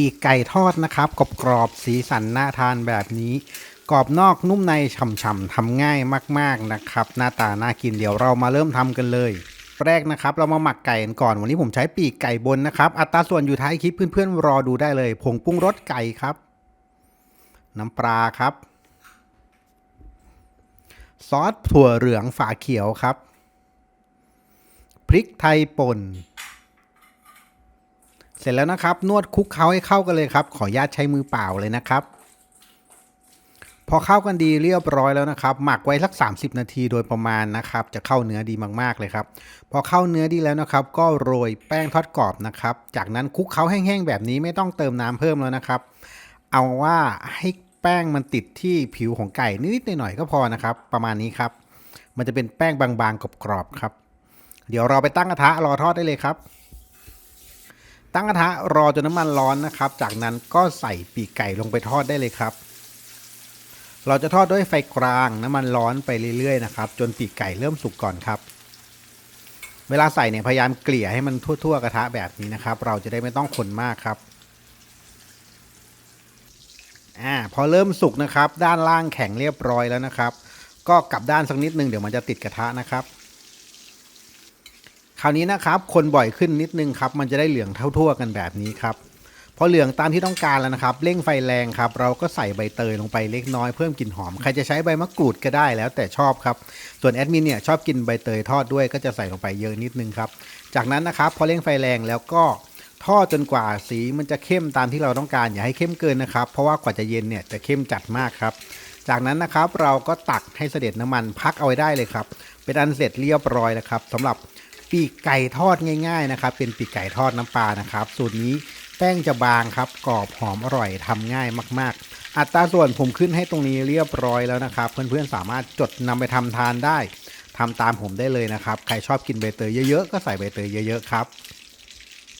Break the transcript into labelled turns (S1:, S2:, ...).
S1: ปีกไก่ทอดนะครับกรอบกรอบสีสันน่าทานแบบนี้ กรอบนอกนุ่มในฉ่ำๆทำง่ายมากๆนะครับ หน้าตาน่ากินเดี๋ยวเรามาเริ่มทำกันเลยแรกนะครับเรามาหมักไก่กันก่อนวันนี้ผมใช้ปีกไก่บนนะครับ อัตราส่วนอยู่ท้ายคลิปเพื่อนๆรอดูได้เลย ผงปรุงรสไก่ครับ น้ำปลาครับ ซอสถั่วเหลืองฝาเขียวครับ พริกไทยป่น เสร็จแล้วนะครับ นวดคลุกเคล้าให้เข้ากันเลยครับ ขออนุญาตใช้มือเปล่าเลยนะครับ พอเข้ากันดีเรียบร้อยแล้วนะครับ หมักไว้สัก 30 นาทีโดยประมาณนะครับ จะเข้าเนื้อดีมากๆเลยครับ พอเข้าเนื้อดีแล้วนะครับ ก็โรยแป้งทอดกรอบนะครับ จากนั้นคลุกเคล้าแห้งๆแบบนี้ไม่ต้องเติมน้ำเพิ่มแล้วนะครับ เอาว่าให้แป้งมันติดที่ผิวของไก่นิดๆหน่อยๆก็พอนะครับ ประมาณนี้ครับ มันจะเป็นแป้งบางๆกรอบๆครับ เดี๋ยวเราไปตั้งกระทะรอทอดได้เลยครับ ตั้งกระทะรอจนน้ำมันร้อนนะครับ จากนั้นก็ใส่ปีกไก่ลงไปทอดได้เลยครับ เราจะทอดด้วยไฟกลางน้ำมันร้อนไปเรื่อยๆนะครับ จนปีกไก่เริ่มสุกก่อนครับ เวลาใส่เนี่ยพยายามเกลี่ยให้มันทั่ว ๆ กระทะแบบนี้นะครับ เราจะได้ไม่ต้องคนมากครับอ่าพอเริ่มสุกนะครับ ด้านล่างแข็งเรียบร้อยแล้วนะครับ ก็กลับด้านสักนิดนึงเดี๋ยวมันจะติดกระทะนะครับ คราวนี้นะครับคนบ่อยขึ้นนิดนึงครับมันจะได้เหลืองเท่าทั่วกันแบบนี้ครับพอเหลืองตามที่ต้องการแล้วนะครับ เร่งไฟแรงครับเราก็ใส่ใบเตยลงไปเล็กน้อยเพิ่มกลิ่นหอมใครจะใช้ใบมะกรูดก็ได้แล้วแต่ชอบครับส่วนแอดมินเนี่ยชอบกินใบเตยทอดด้วยก็จะใส่ลงไปเยอะนิดนึงครับจากนั้นนะครับพอเร่งไฟแรงแล้วก็ทอดจนกว่าสีมันจะเข้มตามที่เราต้องการอย่าให้เข้มเกินนะครับ เพราะว่ากว่าจะเย็นเนี่ยจะเข้มจัดมากครับ จากนั้นนะครับเราก็ตักให้เสด็จน้ำมันพักเอาไว้ได้เลยครับเป็นอันเสร็จเรียบร้อยแล้วครับสำหรับ ปีกไก่ทอดง่าย ๆนะครับ เป็นปีกไก่ทอดน้ำปลานะครับ สูตรนี้แป้งจะบางครับกรอบหอมอร่อยทำง่ายมาก ๆ อัตราส่วนผมขึ้นให้ตรงนี้เรียบร้อยแล้วนะครับ เพื่อนๆสามารถจดนำไปทำทานได้ทำตามผมได้เลยนะครับ ใครชอบกินใบเตยเยอะๆ ก็ใส่ใบเตยเยอะๆ ครับ